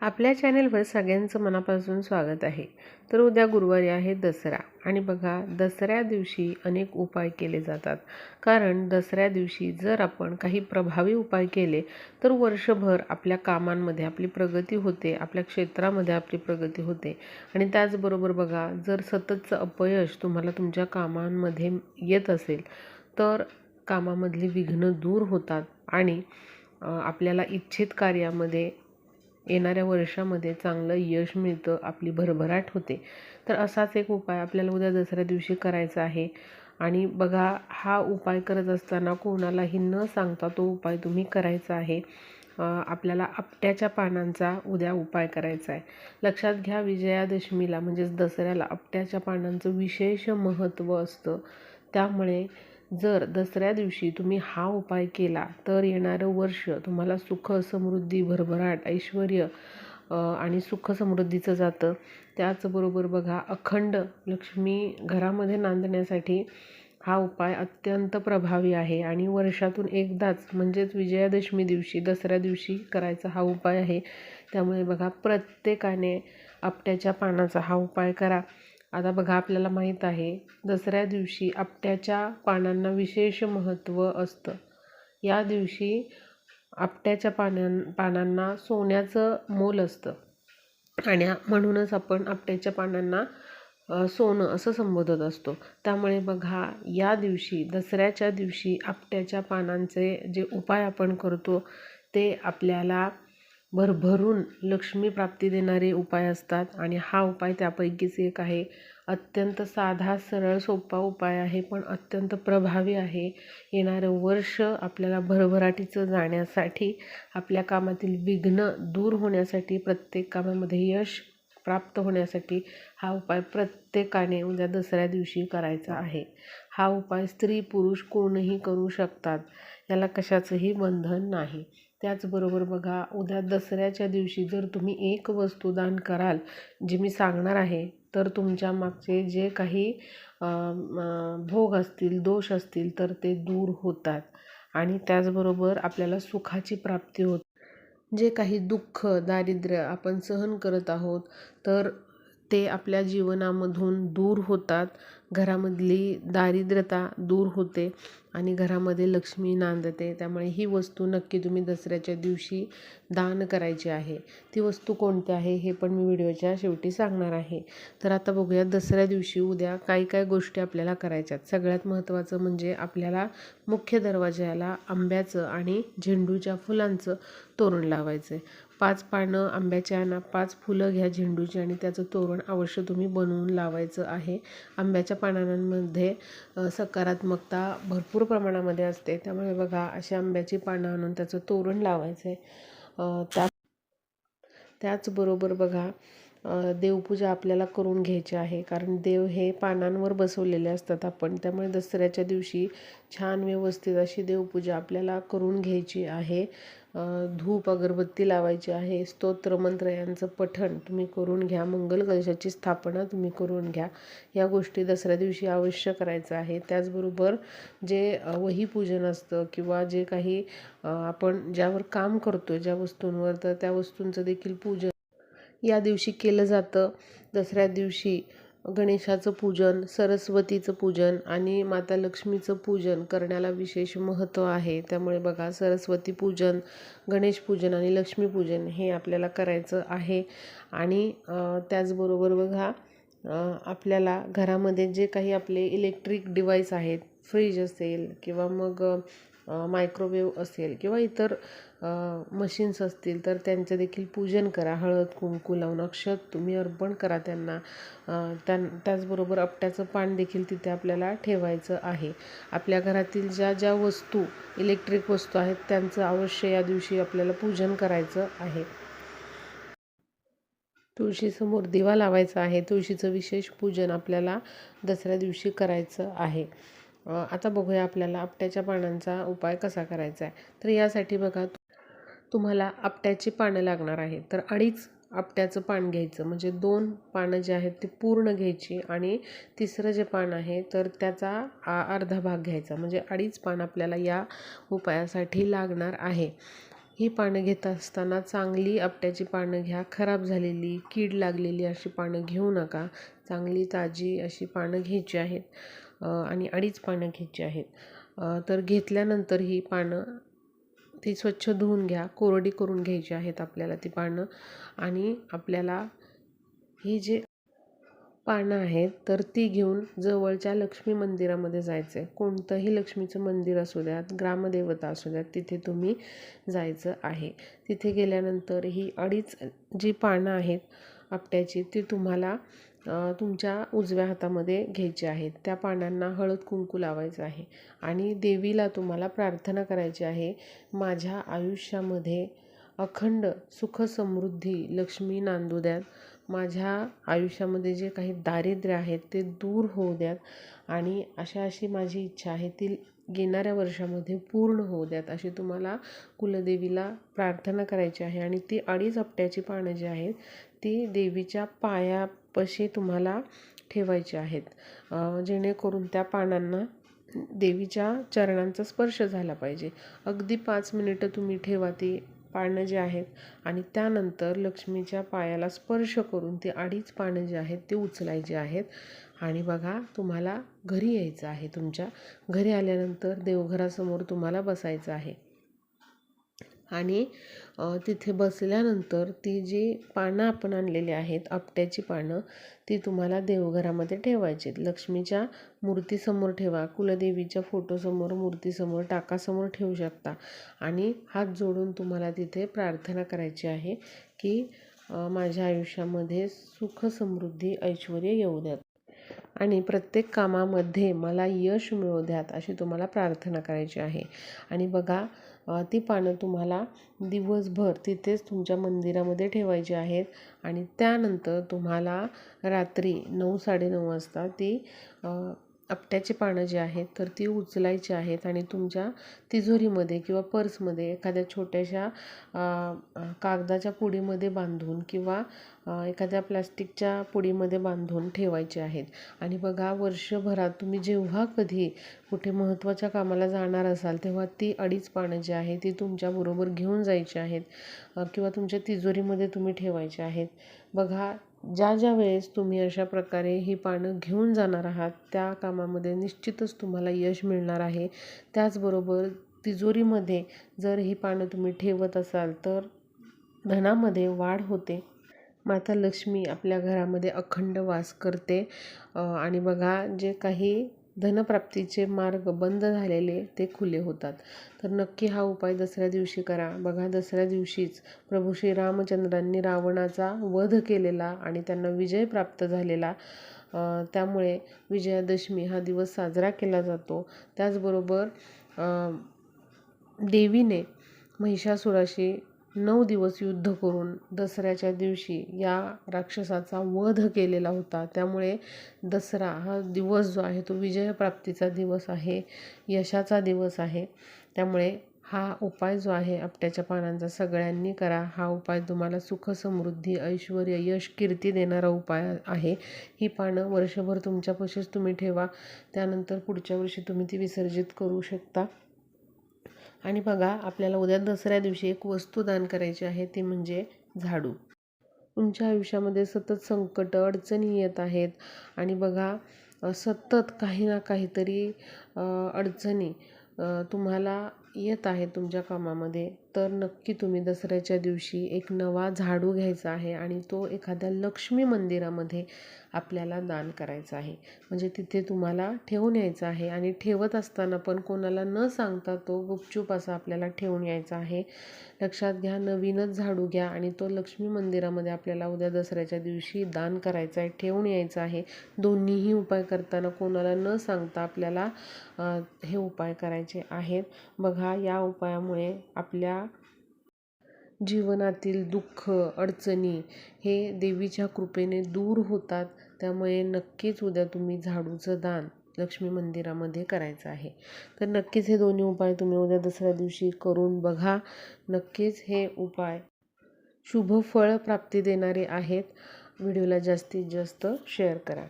आपल्या चॅनेलवर सगळ्यांचं मनापासून स्वागत आहे. तर उद्या गुरुवारी आहे दसरा आणि बघा दसऱ्या दिवशी अनेक उपाय केले जातात. कारण दसऱ्या दिवशी जर आपण काही प्रभावी उपाय केले तर वर्षभर आपल्या कामांमध्ये आपली प्रगती होते आपल्या क्षेत्रामध्ये आपली प्रगती होते. आणि त्याचबरोबर बघा जर सततचं अपयश तुम्हाला तुमच्या कामांमध्ये येत असेल तर कामामधली विघ्न दूर होतात आणि आपल्याला इच्छित कार्यामध्ये येणाऱ्या वर्षामध्ये चांगलं यश मिळतं आपली भरभराट होते. तर असाच एक उपाय आपल्याला उद्या दसऱ्या दिवशी करायचा आहे. आणि बघा हा उपाय करत असताना कोणालाही न सांगता तो उपाय तुम्ही करायचा आहे. आपल्याला आपट्याच्या पानांचा उद्या उपाय करायचा आहे. लक्षात घ्या विजयादशमीला म्हणजेच दसऱ्याला आपट्याच्या पानांचं विशेष महत्त्व असतं. त्यामुळे जर दसऱ्या दिवशी तुम्ही हा उपाय केला तर येणारं वर्ष तुम्हाला सुख समृद्धी भरभराट ऐश्वर आणि सुख समृद्धीचं जातं. त्याचबरोबर बघा अखंड लक्ष्मी घरामध्ये नांदण्यासाठी हा उपाय अत्यंत प्रभावी आहे. आणि वर्षातून एकदाच म्हणजेच विजयादशमी दिवशी दसऱ्या दिवशी करायचा हा उपाय आहे. त्यामुळे बघा प्रत्येकाने आपट्याच्या पानाचा हा उपाय करा. आता बघा आपल्याला माहीत आहे दसऱ्या दिवशी आपट्याच्या पानांना विशेष महत्त्व असतं. या दिवशी आपट्याच्या पानां पानांना सोन्याचं मोल असतं. आणि म्हणूनच आपण आपट्याच्या पानांना सोनं असं संबोधत असतो. त्यामुळे बघा या दिवशी दसऱ्याच्या दिवशी आपट्याच्या पानांचे जे उपाय आपण करतो ते आपल्याला भरभरून लक्ष्मी प्राप्ती देणारे उपाय असतात आणि हा उपाय त्यापैकीच एक आहे. अत्यंत साधा सरळ सोपा उपाय आहे पण अत्यंत प्रभावी आहे. येणारं वर्ष आपल्याला भरभराटीचं जाण्यासाठी आपल्या कामातील विघ्न दूर होण्यासाठी प्रत्येक कामामध्ये यश प्राप्त होण्यासाठी हा उपाय प्रत्येकाने उद्या दसऱ्या दिवशी करायचा आहे. हा उपाय स्त्री पुरुष कोणीही करू शकतात याला कशाचंही बंधन नाही. त्याचबरोबर बघा उद्या दसऱ्याच्या दिवशी जर तुम्ही एक वस्तू दान कराल जे मी सांगणार आहे तर तुमच्या मागचे जे काही भोग असतील दोष असतील तर ते दूर होतात. आणि त्याचबरोबर आपल्याला सुखाची प्राप्ती होते. जे काही दुःख दारिद्र्य आपण सहन करत आहोत तर ते आपल्या जीवनामधून दूर होतात. घरामधली दारिद्र्यता दूर होते आणि घरामध्ये लक्ष्मी नांदते. त्यामुळे ही वस्तू नक्की तुम्ही दसऱ्याच्या दिवशी दान करायची आहे. ती वस्तू कोणती आहे हे पण मी व्हिडिओच्या शेवटी सांगणार आहे. तर आता बघूया दसऱ्या दिवशी उद्या काय काय गोष्टी आपल्याला करायच्यात. सगळ्यात महत्त्वाचं म्हणजे आपल्याला मुख्य दरवाज्याला आंब्याचं आणि झेंडूच्या फुलांचं तोरण लावायचं आहे पाच पानं आंब्याच्या आणा पाच फुलं घ्या झेंडूची आणि त्याचं तोरण अवश्य तुम्ही बनवून लावायचं आहे. आंब्याच्या पानांमध्ये सकारात्मकता भरपूर प्रमाणामध्ये असते. त्यामुळे बघा अशी आंब्याची पानं आणून त्याचं तोरण लावायचं आहे त्या त्याचबरोबर बघा देवपूजा आपल्याला करून घ्यायची आहे. कारण देव हे पानांवर बसवलेले असतात आपण. त्यामुळे दसऱ्याच्या दिवशी छान व्यवस्थित अशी देवपूजा आपल्याला करून घ्यायची आहे. धूप अगरबत्ती लावायची आहे स्तोत्रमंत्र यांचं पठण तुम्ही करून घ्या मंगल कलशाची स्थापना तुम्ही करून घ्या. या गोष्टी दसऱ्या दिवशी अवश्य करायचं आहे. त्याचबरोबर जे वही पूजन असतं किंवा जे काही आपण ज्यावर काम करतो ज्या वस्तूंवर तर त्या वस्तूंचं देखील पूजन या दिवशी केलं जातं. दसऱ्या दिवशी गणेशाचं पूजन सरस्वतीचं पूजन आणि माता लक्ष्मीचं पूजन करण्याला विशेष महत्त्व आहे. त्यामुळे बघा सरस्वती पूजन गणेश पूजन आणि लक्ष्मीपूजन हे आपल्याला करायचं आहे. आणि त्याचबरोबर बघा आपल्याला घरामध्ये जे काही आपले इलेक्ट्रिक डिवाईस आहेत फ्रीज असेल किंवा मग मायक्रोवेव्ह असेल किंवा इतर मशीन्स असतील तर त्यांचं देखील पूजन करा. हळद कुंकू लावून अक्षत तुम्ही अर्पण करा त्यांना. त्यां त्याचबरोबर आपट्याचं पान देखील तिथे आपल्याला ठेवायचं आहे. आपल्या घरातील ज्या ज्या वस्तू इलेक्ट्रिक वस्तू आहेत त्यांचं अवश्य या दिवशी आपल्याला पूजन करायचं आहे. तुळशीसमोर दिवा लावायचा आहे. तुळशीचं विशेष पूजन आपल्याला दसऱ्या दिवशी करायचं आहे. आता बघूया आपल्याला आपट्याच्या पानांचा उपाय कसा करायचा आहे. तर यासाठी बघा तुम्हाला आपट्याची पानं लागणार आहे तर अडीच आपट्याचं पान घ्यायचं. म्हणजे दोन पानं जे आहेत ते पूर्ण घ्यायची आणि तिसरं जे पान आहे तर त्याचा अर्धा भाग घ्यायचा. म्हणजे अडीच पान आपल्याला या उपायासाठी लागणार आहे. ही पानं घेत असताना चांगली आपट्याची पानं घ्या. खराब झालेली कीड लागलेली अशी पानं घेऊ नका. चांगली ताजी अशी पानं घ्यायची आहेत. आणि अडीच पानं घ्यायची आहेत. तर घेतल्यानंतर ही पानं ती स्वच्छ धुवून घ्या. कोरडी करून घ्यायची आहेत आपल्याला ती पानं. आणि आपल्याला ही जी पानं आहेत तर ती घेऊन जवळच्या लक्ष्मी मंदिरामध्ये जायचं आहे कोणतंही लक्ष्मीचं मंदिर असू द्यात ग्रामदेवता असू द्यात तिथे तुम्ही जायचं आहे. तिथे गेल्यानंतर ही अडीच जी पानं आहेत आपट्याची ती तुम्हाला तुमच्या उजव्या हातामध्ये घ्यायची आहेत त्या पानांना हळद कुंकू लावायचं आहे आणि देवीला तुम्हाला प्रार्थना करायची आहे माझ्या आयुष्यामध्ये अखंड सुख समृद्धी लक्ष्मी नांदू द्यात माझ्या आयुष्यामध्ये जे काही दारिद्र्य आहेत ते दूर होऊ द्यात. आणि अशा अशी माझी इच्छा आहे ती येणाऱ्या वर्षामध्ये पूर्ण होऊ द्यात अशी तुम्हाला कुलदेवीला प्रार्थना करायची आहे. आणि ती अडीच आपट्याची पानं जी आहेत ती देवीच्या पायापाशी तुम्हाला ठेवायची आहेत. जेणेकरून त्या पानांना देवीच्या चरणांचा स्पर्श झाला पाहिजे. अगदी पाच मिनिटं तुम्ही ठेवा ती पानं जी आहेत आणि त्यानंतर लक्ष्मीच्या पायाला स्पर्श करून ती अडीच पानं जी आहेत ती उचलायची आहेत. आणि बघा तुम्हाला घरी यायचं आहे. तुमच्या घरी आल्यानंतर देवघरासमोर तुम्हाला बसायचं आहे. आणि तिथे बसल्यानंतर ती जी पानं आपण आणलेली आहेत आपट्याची पानं ती तुम्हाला देवघरामध्ये ठेवायची लक्ष्मीच्या मूर्तीसमोर ठेवा कुलदेवीच्या फोटोसमोर मूर्तीसमोर टाकासमोर ठेवू शकता. आणि हात जोडून तुम्हाला तिथे प्रार्थना करायची आहे की माझ्या आयुष्यामध्ये सुख समृद्धी ऐश्वर येऊ द्यात आणि प्रत्येक कामामध्ये मला यश मिळू द्यात अशी तुम्हाला प्रार्थना करायची आहे. आणि बघा ती पानं तुम्हाला दिवसभर तिथेच तुमच्या मंदिरामध्ये ठेवायची आहेत. आणि त्यानंतर तुम्हाला रात्री नऊ साडेनऊ वाजता ती आपट्याची पानं जी आहेत तर ती उचलायची आहेत आणि तुमच्या तिजोरीमध्ये किंवा पर्समध्ये एखाद्या छोट्याशा कागदाच्या पुडीमध्ये बांधून किंवा एखाद्या प्लॅस्टिकच्या पुडीमध्ये बांधून ठेवायचे आहेत. आणि बघा वर्षभरात तुम्ही जेव्हा कधी कुठे महत्त्वाच्या कामाला जाणार असाल तेव्हा ती अडीच पानं जी आहे ती तुमच्याबरोबर घेऊन जायची आहेत किंवा तुमच्या तिजोरीमध्ये तुम्ही ठेवायचे आहेत. बघा ज्या ज्या वेळेस तुम्ही अशा प्रकारे ही पानं घेऊन जाणार आहात त्या कामामध्ये निश्चितच तुम्हाला यश मिळणार आहे. त्याचबरोबर तिजोरीमध्ये जर ही पानं तुम्ही ठेवत असाल तर धनामध्ये वाढ होते. माता लक्ष्मी आपल्या घरामध्ये अखंड वास करते. आणि बघा जे काही धनप्राप्तीचे मार्ग बंद झालेले ते खुले होतात. तर नक्की हा उपाय दसऱ्या दिवशी करा. बघा दसऱ्या दिवशीच प्रभू श्री रामचंद्रांनी रावणाचा वध केलेला आणि त्यांना विजय प्राप्त झालेला. त्यामुळे विजयादशमी हा दिवस साजरा केला जातो. त्याचबरोबर देवीने महिषासुराशी नऊ दिवस युद्ध करून दसऱ्याच्या दिवशी या राक्षसाचा वध केलेला होता. त्यामुळे दसरा हा दिवस जो आहे तो विजयप्राप्तीचा दिवस आहे यशाचा दिवस आहे. त्यामुळे हा उपाय जो आहे आपट्याच्या पानांचा सगळ्यांनी करा. हा उपाय तुम्हाला सुख समृद्धी ऐश्वर यश कीर्ती देणारा उपाय आहे. ही पानं वर्षभर तुमच्यापाशीच तुम्ही ठेवा. त्यानंतर पुढच्या वर्षी तुम्ही ती विसर्जित करू शकता. आणि बघा आपल्याला उद्या दसऱ्या दिवशी एक वस्तू दान करायची आहे ती म्हणजे झाडू. तुमच्या आयुष्यामध्ये सतत संकट अडचणी येत आहेत आणि बघा सतत काही ना काहीतरी अडचणी तुम्हाला येत आहे तुमच्या कामामध्ये तर नक्की तुम्ही दसऱ्याच्या दिवशी एक नवा झाडू घ्यायचा आहे आणि तो एखाद्या लक्ष्मी मंदिरामध्ये आपल्याला दान करायचा आहे. म्हणजे तिथे तुम्हाला ठेवून यायचा आहे आणि ठेवत असताना पण कोणाला न सांगता तो गुपचूप असा आपल्याला ठेवून यायचा आहे. लक्षात घ्या नवीनच झाडू घ्या आणि तो लक्ष्मी मंदिरामध्ये आपल्याला उद्या दसऱ्याच्या दिवशी दान करायचा आहे ठेवून यायचं आहे. दोन्हीही उपाय करताना कोणाला न सांगता आपल्याला हे उपाय करायचे आहेत. बघा बघा या उपायामुळे आपल्या जीवनातील दुःख अडचणी हे देवीच्या कृपेने दूर होतात. त्यामुळे नक्कीच उद्या तुम्ही झाडूचं दान लक्ष्मी मंदिरामध्ये करायचं आहे. तर नक्कीच हे दोन्ही उपाय तुम्ही उद्या दसऱ्या दिवशी करून बघा. नक्कीच हे उपाय शुभ फळ प्राप्ती देणारे आहेत. व्हिडिओला जास्तीत जास्त शेअर करा.